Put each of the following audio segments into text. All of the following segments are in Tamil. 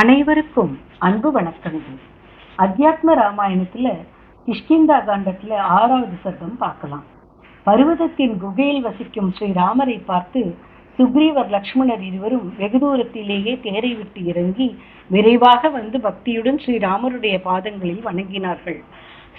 அனைவருக்கும் அன்பு வணக்கங்கள். அத்தியாத்ம ராமாயணத்துல கிஷ்கிந்தா காண்டத்துல ஆறாவது சர்க்கம் பார்க்கலாம். பருவதத்தின் குகையில் வசிக்கும் ஸ்ரீராமரை பார்த்து சுக்ரீவர் லக்ஷ்மணர் இருவரும் வெகு தூரத்திலேயே தேரை விட்டு இறங்கி விரைவாக வந்து பக்தியுடன் ஸ்ரீராமருடைய பாதங்களில் வணங்கினார்கள்.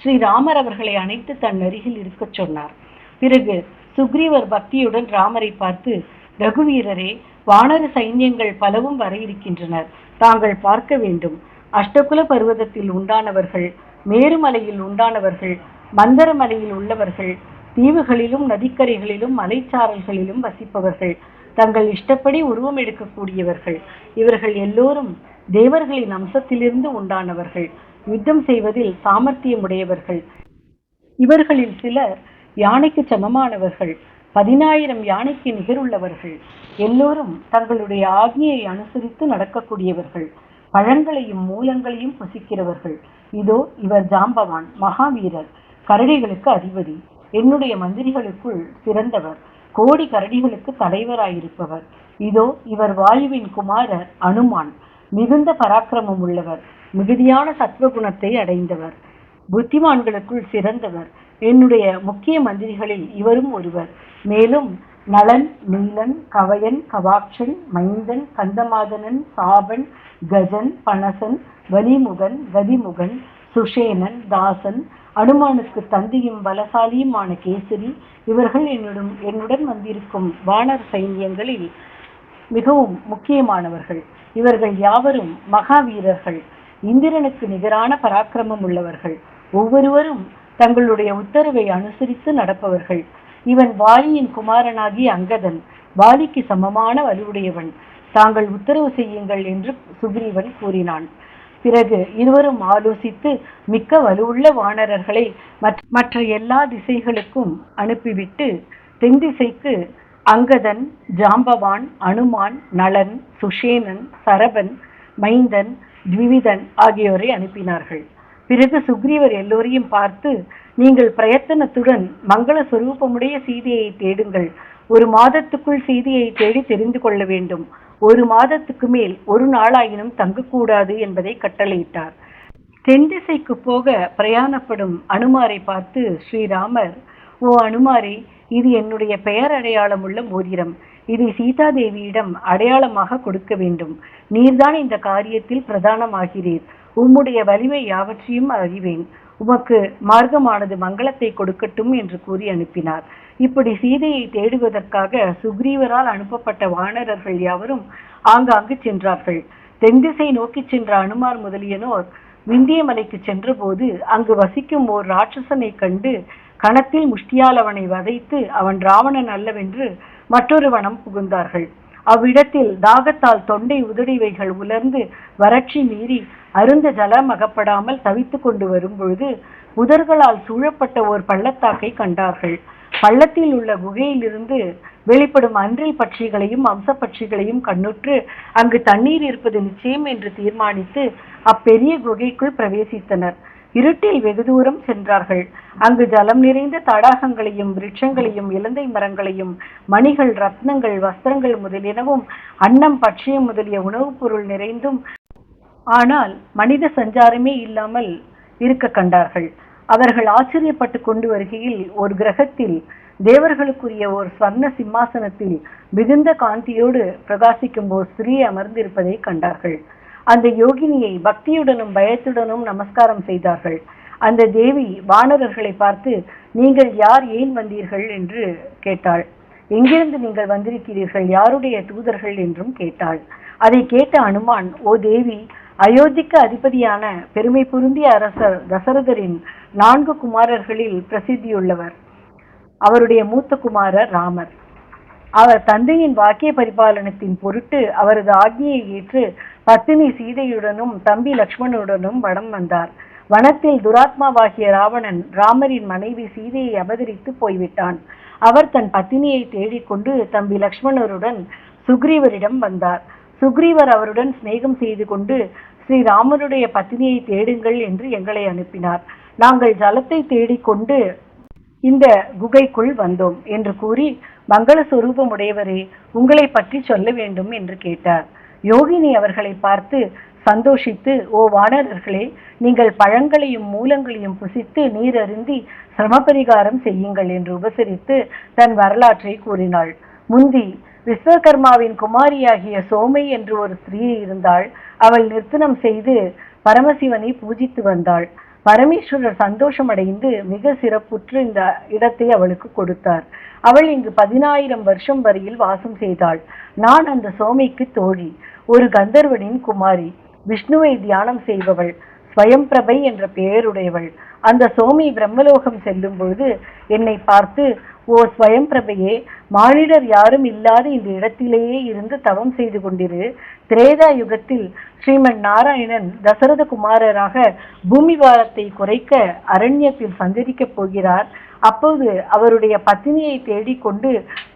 ஸ்ரீராமர் அவர்களை அணைத்து தன் அருகில் இருக்கச் சொன்னார். பிறகு சுக்ரீவர் பக்தியுடன் ராமரை பார்த்து ரகுவீரரே வானர சைன்யங்கள் பலவும் வர இருக்கின்றனர் தாங்கள் பார்க்க வேண்டும். அஷ்டகுல பர்வதத்தில் உண்டானவர்கள் மேருமலையில் உண்டானவர்கள் மந்தரமலையில் உள்ளவர்கள் தீவுகளிலும் நதிக்கரைகளிலும் மலைச்சாரல்களிலும் வசிப்பவர்கள் தங்கள் இஷ்டப்படி உருவம் எடுக்கக்கூடியவர்கள். இவர்கள் எல்லோரும் தேவர்களின் அம்சத்திலிருந்து உண்டானவர்கள். யுத்தம் செய்வதில் சாமர்த்தியமுடையவர்கள். இவர்களில் சிலர் யானைக்கு சமமானவர்கள். பதினாயிரம் யானைக்கு நிகருள்ளவர்கள் எல்லோரும் தங்களுடைய ஆக்ஞையை அனுசரித்து நடக்கக்கூடியவர்கள். பழங்களையும் மூலங்களையும் புசிக்கிறவர்கள். இதோ இவர் ஜாம்பவான் மகாவீரர் கரடிகளுக்கு அதிபதி என்னுடைய மந்திரிகளுக்குள் சிறந்தவர் கோடி கரடிகளுக்கு தலைவராயிருப்பவர். இதோ இவர் வாயுவின் குமாரர் அனுமான் மிகுந்த பராக்கிரமம் உள்ளவர் மிகுதியான சத்வகுணத்தை அடைந்தவர் புத்திமான்களுக்குள் சிறந்தவர் என்னுடைய முக்கிய மந்திரிகளில் இவரும் ஒருவர். மேலும் நளன் நீலன் கவயன் கவாட்சன் மைந்தன் கந்தமாதனன் சாபன் கஜன் பனசன் வலிமுகன் கதிமுகன் சுஷேனன் தாசன் அனுமானுக்கு தந்தையும் பலசாலியுமான கேசரி இவர்கள் என்னுடன் என்னுடன் வந்திருக்கும் வானர் சைன்யங்களில் மிகவும் முக்கியமானவர்கள். இவர்கள் யாவரும் மகாவீரர்கள். இந்திரனுக்கு நிகரான பராக்கிரமம் உள்ளவர்கள். ஒவ்வொருவரும் தங்களுடைய உத்தரவை அனுசரித்து நடப்பவர்கள். இவன் வாலியின் குமாரனாகி அங்கதன். வாலிக்கு சமமான வலுவுடையவன். தாங்கள் உத்தரவு செய்யுங்கள் என்று சுக்ரீவன் கூறினான். பிறகு இருவரும் ஆலோசித்து மிக்க வலுவுள்ள வானரர்களை மற்ற எல்லா திசைகளுக்கும் அனுப்பிவிட்டு தென் திசைக்கு அங்கதன் ஜாம்பவான் அனுமான் நளன் சுஷேனன் சரபன் மைந்தன் த்விவிதன் ஆகியோரை அனுப்பினார்கள். பிறகு சுக்ரீவர் எல்லோரையும் பார்த்து நீங்கள் பிரயத்தனத்துடன் மங்கள சுரூபமுடைய சீதையை தேடுங்கள். ஒரு மாதத்துக்குள் சீதையை தேடி தெரிந்து கொள்ள வேண்டும். ஒரு மாதத்துக்கு மேல் ஒரு நாளாயினும் தங்கக்கூடாது என்பதை கட்டளையிட்டார். தென் திசைக்கு போக பிரயாணப்படும் அனுமாரை பார்த்து ஸ்ரீராமர் ஓ அனுமாரி இது என்னுடைய பெயர் அடையாளம் உள்ள மோதிரம். இதை சீதாதேவியிடம் அடையாளமாக கொடுக்க வேண்டும். நீர்தான் இந்த காரியத்தில் பிரதானமாகிறீர். உம்முடைய வலிமை யாவற்றையும் அறிவேன். உமக்கு மார்க்கமானது மங்களத்தை கொடுக்கட்டும் என்று கூறி அனுப்பினார். இப்படி சீதையை தேடுவதற்காக சுக்ரீவரால் அனுப்பப்பட்ட வானரர்கள் யாவரும் ஆங்காங்கு சென்றார்கள். தென்திசை நோக்கி சென்ற அனுமார் முதலியனோர் விந்திய மலைக்கு சென்றபோது அங்கு வசிக்கும் ஓர் ராட்சசனை கண்டு கணத்தில் முஷ்டியால் அவனை வதைத்து அவன் ராவணன் அல்லவென்று மற்றொரு வனம் புகுந்தார்கள். அவ்விடத்தில் தாகத்தால் தொண்டை உதடிவைகள் உலர்ந்து வறட்சி மீறி அருந்த ஜலம் அகப்படாமல் தவித்து கொண்டு வரும்பொழுது புதர்களால் சூழப்பட்ட ஓர் பள்ளத்தாக்கை கண்டார்கள். பள்ளத்தில் உள்ள குகையிலிருந்து வெளிப்படும் அன்றில் பட்சிகளையும் அம்ச பட்சிகளையும் கண்ணுற்று அங்கு தண்ணீர் இருப்பது நிச்சயம் என்று தீர்மானித்து அப்பெரிய குகைக்குள் பிரவேசித்தனர். இருட்டில் வெகு தூரம் சென்றார்கள். அங்கு ஜலம் நிறைந்த தடாகங்களையும் விருட்சங்களையும் இலந்தை மரங்களையும் மணிகள் ரத்னங்கள் வஸ்திரங்கள் முதலியனவும் அன்னம் பட்சியம் முதலிய உணவுப் பொருள் நிறைந்தும் ஆனால் மனித சஞ்சாரமே இல்லாமல் இருக்க கண்டார்கள். அவர்கள் ஆச்சரியப்பட்டு கொண்டு வருகையில் ஒரு கிரகத்தில் தேவர்களுக்குரிய ஒரு ஸ்வர்ண சிம்மாசனத்தில் மிகுந்த காந்தியோடு பிரகாசிக்கும் ஒரு ஸ்திரீ அமர்ந்திருப்பதை கண்டார்கள். அந்த யோகினியை பக்தியுடனும் பயத்துடனும் நமஸ்காரம் செய்தார்கள். அந்த தேவி வானரர்களை பார்த்து நீங்கள் யார் ஏன் வந்தீர்கள்? என்று கேட்டாள். எங்கிருந்து நீங்கள் வந்திருக்கிறீர்கள் யாருடைய தூதர்கள்? என்றும் கேட்டாள். அதை கேட்ட அனுமான் ஓ தேவி அயோத்திக்கு அதிபதியான பெருமை பொருந்திய அரசர் தசரதரின் நான்கு குமாரர்களில் பிரசித்தியுள்ளவர். அவருடைய மூத்த குமாரர் ராமர். அவர் தந்தையின் வாக்கிய பரிபாலனத்தின் பொருட்டு அவரது ஆக்னியை ஏற்று பத்தினி சீதையுடனும் தம்பி லக்ஷ்மணுடனும் வடம் வந்தார். வனத்தில் துராத்மாவாகிய ராவணன் ராமரின் மனைவி சீதையை அபகரித்து போய்விட்டான். அவர் தன் பத்தினியை தேடிக்கொண்டு தம்பி லக்ஷ்மணருடன் சுக்ரீவரிடம் வந்தார். சுக்ரீவர் அவருடன் சிநேகம் செய்து கொண்டு ஸ்ரீராமனுடைய பத்தினியை தேடுங்கள் என்று எங்களை அனுப்பினார். நாங்கள் ஜலத்தை தேடிக்கொண்டு இந்த குகைக்குள் வந்தோம் என்று கூறி மங்கள சுரூபமுடையவரே உங்களை பற்றி சொல்ல வேண்டும் என்று கேட்டார். யோகினி அவர்களை பார்த்து சந்தோஷித்து ஓ வானரர்களே நீங்கள் பழங்களையும் மூலங்களையும் புசித்து நீர் அருந்தி சிரமபரிகாரம் செய்யுங்கள் என்று உபசரித்து தன் வரலாற்றை கூறினாள். முந்தி விஸ்வகர்மாவின் குமாரியாகிய சோமை என்று ஒரு ஸ்திரீ இருந்தாள். அவள் நிறுத்தனம் செய்து பரமசிவனை பூஜித்து வந்தாள். பரமேஸ்வரர் சந்தோஷமடைந்து மிக சிறப்புற்று இந்த இடத்தை அவளுக்கு கொடுத்தார். அவள் இங்கு பதினாயிரம் வருஷம் வரையில் வாசம் செய்தாள். நான் அந்த சோமைக்கு தோழி ஒரு கந்தர்வனின் குமாரி விஷ்ணுவை தியானம் செய்பவள். ஸ்வயம்பிரபை என்ற பெயருடையவள். அந்த சோமி பிரம்மலோகம் செல்லும் பொழுது என்னை பார்த்து ஓ ஸ்வயம்பிரபையே மானிடர் யாரும் இல்லாத இந்த இடத்திலேயே இருந்து தவம் செய்து கொண்டிரு. திரேதா யுகத்தில் ஸ்ரீமன் நாராயணன் தசரத குமாரராக பூமி வாரத்தை குறைக்க அரண்யத்தில் சஞ்சரிக்கப் போகிறார். அப்போது அவருடைய பத்தினியை தேடிக்கொண்டு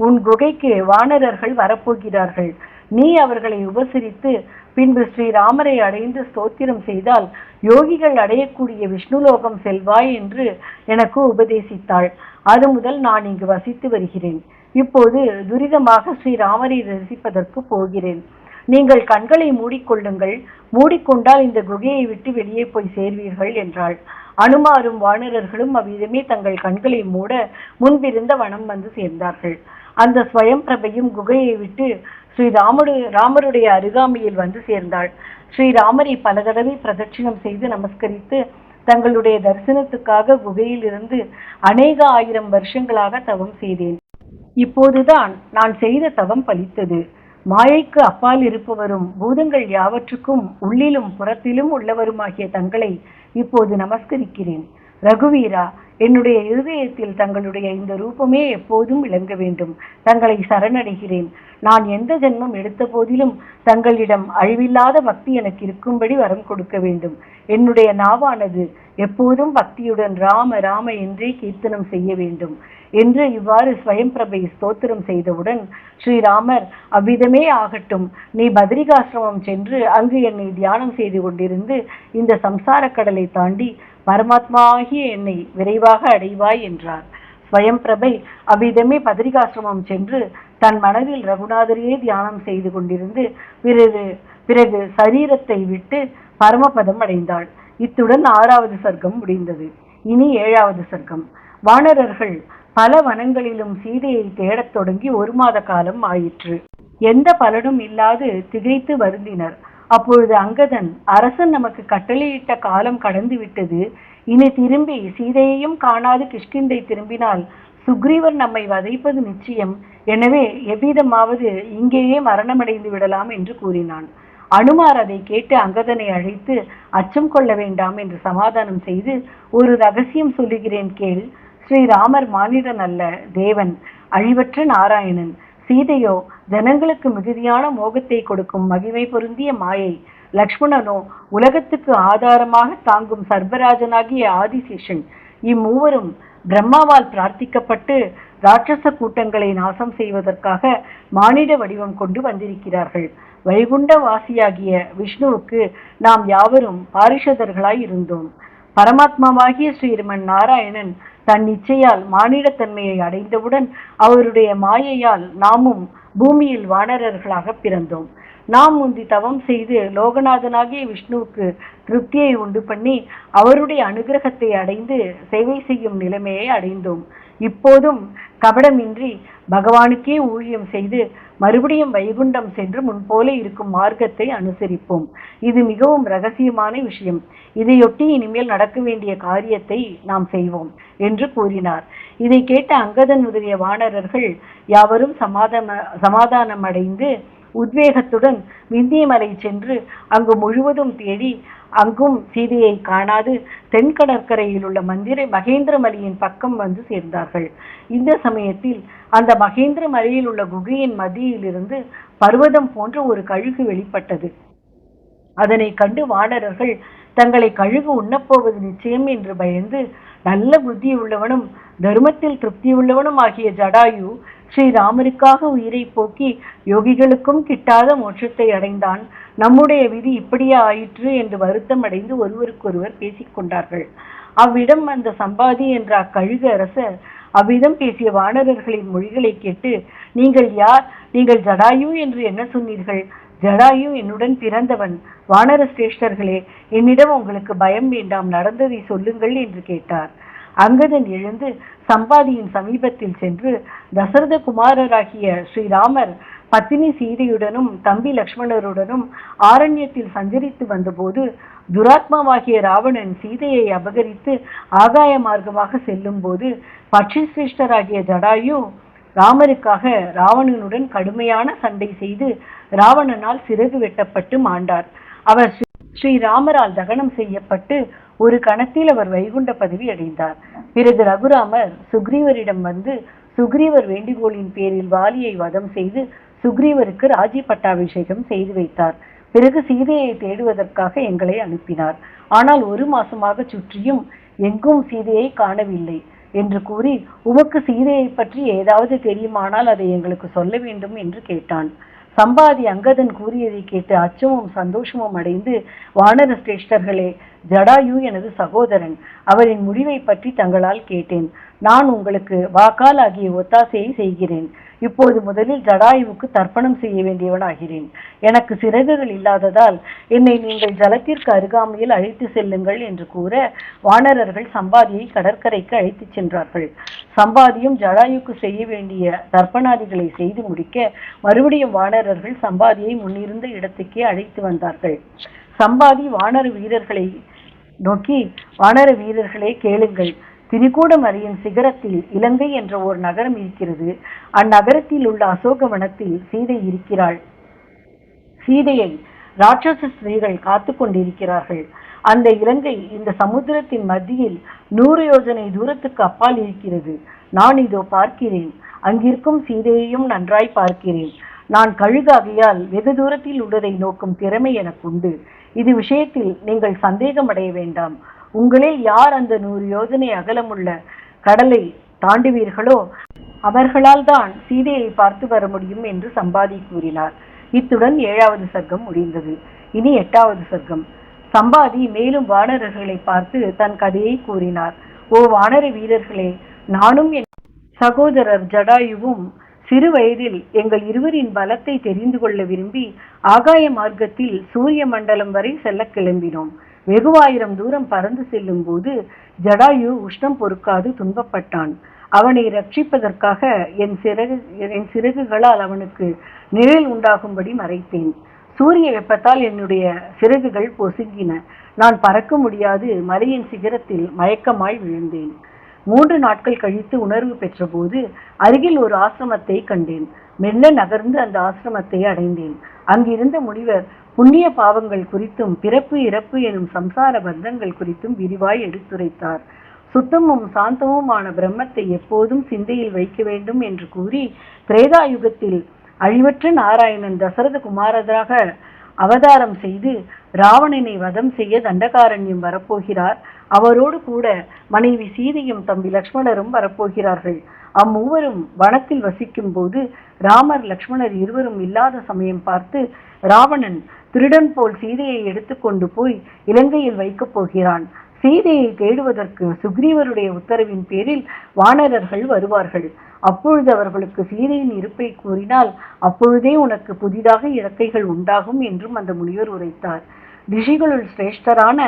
உன் குகைக்கு வானரர்கள் வரப்போகிறார்கள். நீ அவர்களை உபசரித்து பின்பு ஸ்ரீராமரை அடைந்து ஸ்தோத்திரம் செய்தால் யோகிகள் அடையக்கூடிய விஷ்ணுலோகம் செல்வாய் என்று எனக்கு உபதேசித்தாள். அது முதல் நான் இங்கு வசித்து வருகிறேன். இப்போது துரிதமாக ஸ்ரீராமரை ரசிப்பதற்கு போகிறேன். நீங்கள் கண்களை மூடிக்கொள்ளுங்கள். மூடிக்கொண்டால் இந்த குகையை விட்டு வெளியே போய் சேர்வீர்கள் என்றாள். அனுமாரும் வானரர்களும் அவ்விதமே தங்கள் கண்களை மூட முன்பிருந்த வனம் வந்து சேர்ந்தார்கள். அந்த ஸ்வயம் பிரபையும் குகையை விட்டு ஸ்ரீ ராமடு ராமருடைய அருகாமையில் வந்து சேர்ந்தாள். ஸ்ரீராமரை பல தடவை பிரதட்சிணம் செய்து நமஸ்கரித்து தங்களுடைய தரிசனத்துக்காக குகையிலிருந்து அநேக ஆயிரம் வருஷங்களாக தவம் செய்தேன். இப்போதுதான் நான் செய்த தவம் பலித்தது. மாயைக்கு அப்பால் இருப்பவரும் பூதங்கள் யாவற்றுக்கும் உள்ளிலும் புறத்திலும் உள்ளவருமாகிய தங்களை இப்போது நமஸ்கரிக்கிறேன். ரகுவீரா என்னுடைய இருதயத்தில் தங்களுடைய இந்த ரூபமே எப்போதும் விளங்க வேண்டும். தங்களை சரணடைகிறேன். நான் எந்த ஜென்மம் எடுத்த போதிலும் தங்களிடம் அழிவில்லாத பக்தி எனக்கு இருக்கும்படி வரம் கொடுக்க வேண்டும். என்னுடைய நாவானது எப்போதும் பக்தியுடன் ராம ராம என்றே கீர்த்தனம் செய்ய வேண்டும். என்று இவ்வாறு ஸ்வயம்பிரபை ஸ்தோத்திரம் செய்தவுடன் ஸ்ரீராமர் அவ்விதமே ஆகட்டும். நீ பத்ரிகாசிரமம் சென்று அங்கு என்னை தியானம் செய்து கொண்டிருந்து இந்த சம்சார கடலை தாண்டி பரமாத்மாகிய என்னை விரைவாக அடைவாய் என்றார். ஸ்வயம்பிரபை அவ்விதமே பத்ரிகாசிரமம் சென்று தன் மனதில் ரகுநாதரையே தியானம் செய்து கொண்டிருந்து பிறகு பிறகு சரீரத்தை விட்டு பரமபதம் அடைந்தாள். இத்துடன் ஆறாவது சர்க்கம் முடிந்தது. இனி ஏழாவது சர்க்கம். வானரர்கள் பல வனங்களிலும் சீதையை தேடத் தொடங்கி ஒரு மாத காலம் ஆயிற்று. எந்த பலனும் இல்லாது திகைத்து வருந்தினர். அப்பொழுது அங்கதன் அரசன் நமக்கு கட்டளையிட்ட காலம் கடந்து விட்டது. இனி திரும்பி சீதையையும் காணாது கிஷ்கிந்தை திரும்பினால் சுக்ரீவர் நம்மை வதைப்பது நிச்சயம். எனவே எவ்விதமாவது இங்கேயே மரணமடைந்து விடலாம் என்று கூறினான். அனுமார் அதை கேட்டு அங்கதனை அழைத்து அச்சம் கொள்ள வேண்டாம் என்று சமாதானம் செய்து ஒரு ரகசியம் சொல்லுகிறேன் கேள். ஸ்ரீராமர் மானிடன் அல்ல தேவன் அழிவற்ற நாராயணன் சீதையோ ஜனங்களுக்கு மிகுதியான மோகத்தை கொடுக்கும் மகிமை பொருந்திய மாயை. லக்ஷ்மணனோ உலகத்துக்கு ஆதாரமாக தாங்கும் சர்வராஜனாகிய ஆதிசேஷன். இம்மூவரும் பிரம்மாவால் பிரார்த்திக்கப்பட்டு ராட்சச கூட்டங்களை நாசம் செய்வதற்காக மானிட வடிவம் கொண்டு வந்திருக்கிறார்கள். வைகுண்ட வாசியாகிய விஷ்ணுவுக்கு நாம் யாவரும் பாரிஷதர்களாய் இருந்தோம். பரமாத்மாவாகிய ஸ்ரீமன் நாராயணன் தன் இச்சையால் மானிடத்தன்மையை அடைந்தவுடன் அவருடைய மாயையால் நாமும் பூமியில் வானரர்களாக பிறந்தோம். நாம் முந்தி தவம் செய்து லோகநாதனாகிய விஷ்ணுவுக்கு திருப்தியை உண்டு பண்ணி அவருடைய அனுகிரகத்தை அடைந்து சேவை செய்யும் நிலைமையை அடைந்தோம். இப்போதும் கபடமின்றி பகவானுக்கே ஊழியம் செய்து மறுபடியும் வைகுண்டம் சென்று முன்போல இருக்கும் மார்க்கத்தை அனுசரிப்போம். இது மிகவும் ரகசியமான விஷயம். இதையொட்டி இனிமேல் நடக்க வேண்டிய காரியத்தை நாம் செய்வோம் என்று கூறினார். இதை கேட்ட அங்கதன் முதலிய வானரர்கள் யாவரும் சமாதான சமாதானம் அடைந்து உத்வேகத்துடன் விந்தியமலை சென்று அங்கு முழுவதும் தேடி அங்கும் சீதையை காணாது தென்கடற்கரையில் உள்ள மந்திரை மகேந்திரமலையின் பக்கம் வந்து சேர்ந்தார்கள். இந்த சமயத்தில் அந்த மகேந்திரமலையில் உள்ள குகையின் மத்தியிலிருந்து பர்வதம் போன்ற ஒரு கழுகு வெளிப்பட்டது. அதனை கண்டு வானரர்கள் தங்களை கழுகு உண்ணப்போவது நிச்சயம் என்று பயந்து நல்ல புத்தி உள்ளவனும் தர்மத்தில் திருப்தி உள்ளவனும் ஆகிய ஜடாயு ஸ்ரீராமருக்காக உயிரை போக்கி யோகிகளுக்கும் கிட்டாத மோட்சத்தை அடைந்தான். நம்முடைய விதி இப்படியே ஆயிற்று என்று வருத்தம் அடைந்து ஒருவருக்கொருவர் பேசிக்கொண்டார்கள் அவ்விடம் அந்த சம்பாதி என்ற அக்கழுகு அரசர் அவ்விதம் பேசிய வானரர்களின் மொழிகளை கேட்டு நீங்கள் யார்? நீங்கள் ஜடாயு என்று என்ன சொன்னீர்கள்? ஜடாயு என்னுடன் பிறந்தவன் வானர சிரேஷ்டர்களே என்னிடம் உங்களுக்கு பயம் வேண்டாம் நடந்ததை சொல்லுங்கள் என்று கேட்டார். அங்கதன் எழுந்து சம்பாதியின் சமீபத்தில் சென்று தசரத குமாரராகிய ஸ்ரீராமர் பத்தினி சீதையுடனும் தம்பி லக்ஷ்மணருடனும் ஆரண்யத்தில் சஞ்சரித்து வந்தபோது துராத்மாவாகிய ராவணன் சீதையை அபகரித்து ஆகாய மார்க்கமாக செல்லும் போது பட்சி சிரேஷ்டராகிய ஜடாயு ராமருக்காக ராவணனுடன் கடுமையான சண்டை செய்து ராவணனால் சிறகு வெட்டப்பட்டு மாண்டார். அவர் ஸ்ரீ- ஸ்ரீராமரால் தகனம் செய்யப்பட்டு ஒரு கணத்தில் அவர் வைகுண்ட பதவி அடைந்தார். பிறகு ரகுராமர் சுக்ரீவரிடம் வந்து சுக்ரீவர் வேண்டுகோளின் பேரில் வாலியை வதம் செய்து சுக்ரீவருக்கு ராஜி பட்டாபிஷேகம் செய்து வைத்தார். பிறகு சீதையை தேடுவதற்காக எங்களை அனுப்பினார். ஆனால் ஒரு மாசமாக சுற்றியும் எங்கும் சீதையை காணவில்லை என்று கூறி உமக்கு சீதையை பற்றி ஏதாவது தெரியுமானால் அதை எங்களுக்கு சொல்ல வேண்டும் என்று கேட்டான். சம்பாதி அங்கதன் கூறியதை கேட்டு அச்சமும் சந்தோஷமும் அடைந்து வானர சிரேஷ்டர்களே ஜடாயு எனது சகோதரன் அவரின் முடிவை பற்றி தங்களால் கேட்டேன். நான் உங்களுக்கு வாக்கால் ஆகிய ஒத்தாசையை செய்கிறேன். இப்போது முதலில் ஜடாயுவுக்கு தர்ப்பணம் செய்ய வேண்டியவனாகிறேன். எனக்கு சிறகுகள் இல்லாததால் என்னை நீங்கள் ஜலத்திற்கு அருகாமையில் அழைத்து செல்லுங்கள் என்று கூற வானரர்கள் சம்பாதியை கடற்கரைக்கு அழைத்துச் சென்றார்கள். சம்பாதியும் ஜடாயுக்கு செய்ய வேண்டிய தர்ப்பணாதிகளை செய்து முடிக்க மறுபடியும் வானரர்கள் சம்பாதியை முன்னிருந்த இடத்துக்கே அழைத்து வந்தார்கள். சம்பாதி வானர வீரர்களை நோக்கி வானர வீரர்களே கேளுங்கள். திரிகூடமலையின் சிகரத்தில் இலங்கை என்ற ஒரு நகரம் இருக்கிறது. அந்நகரத்தில் உள்ள அசோகவனத்தில் சீதை இருக்கிறாள். சீதையை ராட்சச ஸ்திரீகள் காத்து கொண்டிருக்கிறார்கள். அந்த இலங்கை இந்த சமுத்திரத்தின் மத்தியில் நூறு யோஜனை தூரத்துக்கு அப்பால் இருக்கிறது. நான் இதோ பார்க்கிறேன். அங்கிருக்கும் சீதையையும் நன்றாய் பார்க்கிறேன். நான் கழுகாகையால் வெகு தூரத்தில் உள்ளதை நோக்கும் திறமை எனக்குண்டு இது விஷயத்தில் நீங்கள் சந்தேகமடைய வேண்டாம். உங்களில் யார் அந்த நூறு யோஜனை அகலமுள்ள கடலை தாண்டுவீர்களோ அவர்களால் தான் சீதையை பார்த்து வர முடியும் என்று சம்பாதி கூறினார். இத்துடன் ஏழாவது சர்க்கம் முடிந்தது. இனி எட்டாவது சர்க்கம். சம்பாதி மேலும் வானரர்களை பார்த்து தன் கதையை கூறினார். ஓ வானர வீரர்களே நானும் என் சகோதரர் ஜடாயுவும் சிறு வயதில் எங்கள் இருவரின் பலத்தை தெரிந்து கொள்ள விரும்பி ஆகாய மார்க்கத்தில் சூரிய மண்டலம் வரை செல்ல கிளம்பினோம். வெகுவாயிரம் தூரம் பறந்து செல்லும் போது ஜடாயு உஷ்ணம் பொறுக்காது துன்பப்பட்டான். அவனை ரட்சிப்பதற்காக என் சிறகு என் சிறகுகளால் அவனுக்கு நிழல் உண்டாகும்படி மறைத்தேன். சூரிய வெப்பத்தால் என்னுடைய சிறகுகள் பொசுங்கின. நான் பறக்க முடியாது மலையின் சிகரத்தில் மயக்கமாய் விழுந்தேன். மூன்று நாட்கள் கழித்து உணர்வு பெற்றபோது அருகில் ஒரு ஆசிரமத்தை கண்டேன். மெல்ல நகர்ந்து அந்த ஆசிரமத்தை அடைந்தேன். அங்கிருந்த முனிவர் புண்ணிய பாவங்கள் குறித்தும் பிறப்பு இறப்பு எனும் சம்சார பந்தங்கள் குறித்தும் விரிவாய் எடுத்துரைத்தார். சுத்தமும் சாந்தமுமான பிரம்மத்தை எப்போதும் சிந்தையில் வைக்க வேண்டும் என்று கூறி பிரேதாயுகத்தில் அழிவற்ற நாராயணன் தசரத குமாரராக அவதாரம் செய்து ராவணனை வதம் செய்ய தண்டகாரண்யம் வரப்போகிறார். அவரோடு கூட மனைவி சீதையும் தம்பி லக்ஷ்மணரும் வரப்போகிறார்கள். அம்மூவரும் வனத்தில் வசிக்கும் போது ராமர் லக்ஷ்மணர் இருவரும் இல்லாத சமயம் பார்த்து ராவணன் திருடன் போல் சீதையை எடுத்துக்கொண்டு போய் இலங்கையில் வைக்கப் போகிறான். சீதையை தேடுவதற்கு சுக்ரீவருடைய உத்தரவின் பேரில் வானரர்கள் வருவார்கள். அப்பொழுது அவர்களுக்கு சீதையின் இருப்பை கூறினால் அப்பொழுதே உனக்கு புதிதாக இறக்கைகள் உண்டாகும் என்றும் அந்த முனிவர் உரைத்தார். ரிஷிகளுள் சிரேஷ்டரான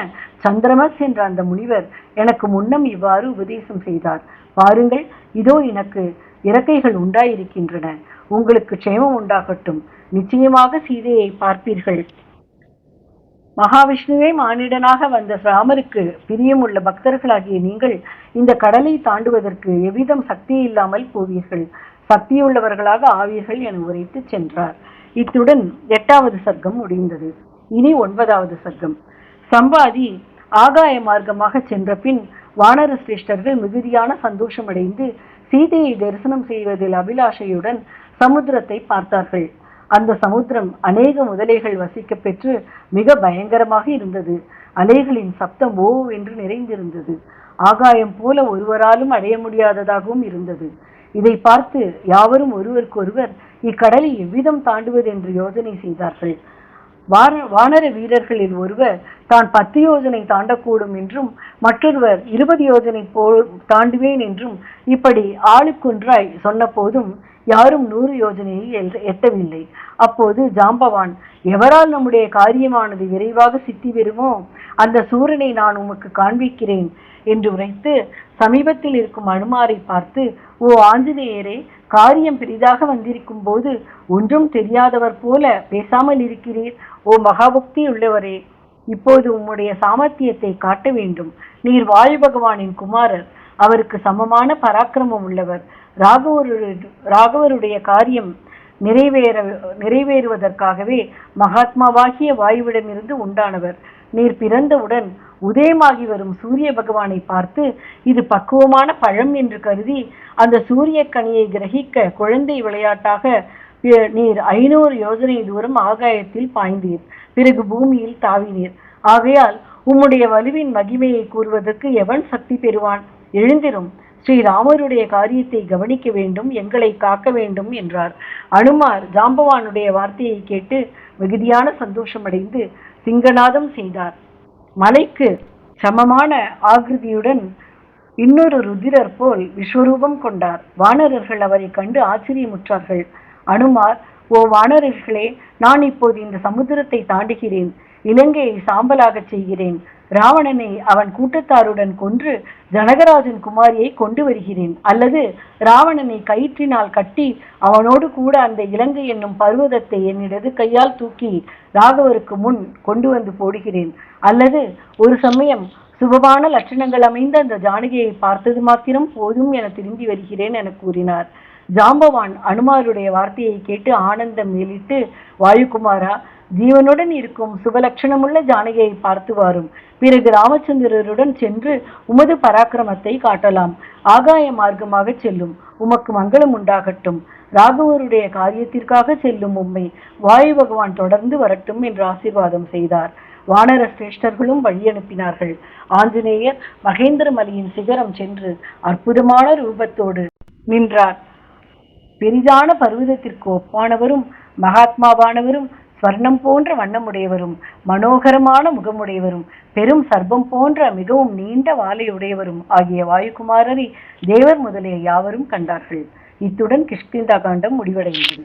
சந்திரமஸ் என்ற அந்த முனிவர் எனக்கு முன்னம் இவ்வாறு உபதேசம் செய்தார். பாருங்கள் இதோ எனக்கு இறக்கைகள் உண்டாயிருக்கின்றன. உங்களுக்கு க்ஷேமம் உண்டாகட்டும். நிச்சயமாக சீதையை பார்ப்பீர்கள். மகாவிஷ்ணுவே மானிடனாக வந்த ராமருக்கு பிரியமுள்ள பக்தர்களாகிய நீங்கள் இந்த கடலை தாண்டுவதற்கு எவ்விதம் சக்தி இல்லாமல் போவீர்கள்? சக்தியுள்ளவர்களாக ஆவீர்கள் என உரைத்து சென்றார். இத்துடன் எட்டாவது சர்க்கம் முடிந்தது. இனி ஒன்பதாவது சர்க்கம். சம்பாதி ஆகாய மார்க்கமாக சென்ற பின் வானர சிரேஷ்டர்கள் மிகுதியான சந்தோஷமடைந்து சீதையை தரிசனம் செய்வதில் அபிலாஷையுடன் சமுத்திரத்தை பார்த்தார்கள். அந்த சமுத்திரம் அநேக முதலைகள் வசிக்க பெற்று மிக பயங்கரமாக இருந்தது. அலைகளின் சப்தம் ஓ என்று நிறைந்திருந்தது. ஆகாயம் போல ஒருவராலும் அடைய முடியாததாகவும் இருந்தது. இதை பார்த்து யாவரும் ஒருவருக்கொருவர் இக்கடலை எவ்விதம் தாண்டுவது என்று யோசனை செய்தார்கள். வான வானர வீரர்களில் ஒருவர் தான் பத்து யோஜனை தாண்டக்கூடும் என்றும் மற்றொருவர் இருபது யோஜனை போ தாண்டுவேன் என்றும் இப்படி ஆளுக்கொன்றாய் சொன்னபோதும் யாரும் நூறு யோஜனையை எட்டவில்லை. அப்போது ஜாம்பவான் எவரால் நம்முடைய காரியமானது விரைவாக சித்தி பெறுமோ? அந்த சூரனை நான் உமக்கு காண்பிக்கிறேன் என்று உரைத்து சமீபத்தில் இருக்கும் அனுமாரை பார்த்து ஓ ஆஞ்சநேயரே காரியம் பெரிதாக வந்திருக்கும் போது ஒன்றும் தெரியாதவர் போல பேசாமல் இருக்கிறீர். ஓ மகாபக்தி உள்ளவரே இப்போது உம்முடைய சாமர்த்தியத்தை காட்ட வேண்டும். நீர் வாயு பகவானின் குமாரர் அவருக்கு சமமான பராக்கிரமம் உள்ளவர். ராகவருடைய ராகவருடைய காரியம் நிறைவேற நிறைவேறுவதற்காகவே மகாத்மாவாகிய வாயுவிடமிருந்து உண்டானவர். நீர் பிறந்தவுடன் உதயமாகி வரும் சூரிய பகவானை பார்த்து இது பக்குவமான பழம் என்று கருதி அந்த சூரிய கனியை கிரகிக்க குழந்தை விளையாட்டாக நீர் ஐநூறு யோஜனை தூரம் ஆகாயத்தில் பாய்ந்தீர். பிறகு பூமியில் தாவினீர். ஆகையால் உம்முடைய வலுவின் மகிமையை கூறுவதற்கு எவன் சக்தி பெறுவான்? எழுந்திரும். ஸ்ரீராமருடைய காரியத்தை கவனிக்க வேண்டும் எங்களை காக்க வேண்டும் என்றார். அனுமார் ஜாம்பவானுடைய வார்த்தையை கேட்டு மிகுதியான சந்தோஷமடைந்து சிங்கநாதம் செய்தார். மலைக்கு சமமான ஆகிருதியுடன் இன்னொரு ருதிரர் போல் விஸ்வரூபம் கொண்டார். வானரர்கள் அவரை கண்டு ஆச்சரியமுற்றார்கள். அனுமார் ஓ வானரர்களே நான் இப்போது இந்த சமுத்திரத்தை தாண்டுகிறேன். இலங்கையை சாம்பலாகச் செய்கிறேன். ராவணனை அவன் கூட்டத்தாருடன் கொன்று ஜனகராஜன் குமாரியை கொண்டு வருகிறேன். அல்லது ராவணனை கயிற்றினால் கட்டி அவனோடு கூட அந்த இலங்கை என்னும் பர்வதத்தை என்னிடது கையால் தூக்கி ராகவருக்கு முன் கொண்டு வந்து போடுகிறேன். அல்லது ஒரு சமயம் சுபமான லட்சணங்கள் அமைந்த அந்த ஜானகியை பார்த்தது மாத்திரம் போதும் என திரும்பி வருகிறேன் என கூறினார். ஜாம்பவான் அனுமாருடைய வார்த்தையை கேட்டு ஆனந்தம் மேலிட்டு வாயுகுமாரா ஜீவனுடன் இருக்கும் சுபலட்சணமுள்ள ஜானகியை பார்த்து வாரும். பிறகு ராமச்சந்திரருடன் சென்று உமது பராக்கிரமத்தை காட்டலாம். ஆகாய மார்க்கமாக செல்லும். உமக்கு மங்களம் உண்டாகட்டும். ராகவருடைய காரியத்திற்காக செல்லும் உம்மை வாயு பகவான் தொடர்ந்து வரட்டும் என்று ஆசீர்வாதம் செய்தார். வானர சிரேஷ்டர்களும் வழி அனுப்பினார்கள். ஆஞ்சநேயர் மகேந்திரமலையின் சிகரம் சென்று அற்புதமான ரூபத்தோடு நின்றார். பெரிதான பர்வதத்திற்கு ஒப்பானவரும் மகாத்மாவானவரும் ஸ்வர்ணம் போன்ற வண்ணமுடையவரும் மனோகரமான முகமுடையவரும் பெரும் சர்பம் போன்ற மிகவும் நீண்ட வாலையுடையவரும் ஆகிய வாயுகுமாரரை தேவர் முதலிய யாவரும் கண்டார்கள். இத்துடன் கிஷ்கிந்தா காண்டம் முடிவடைந்தது.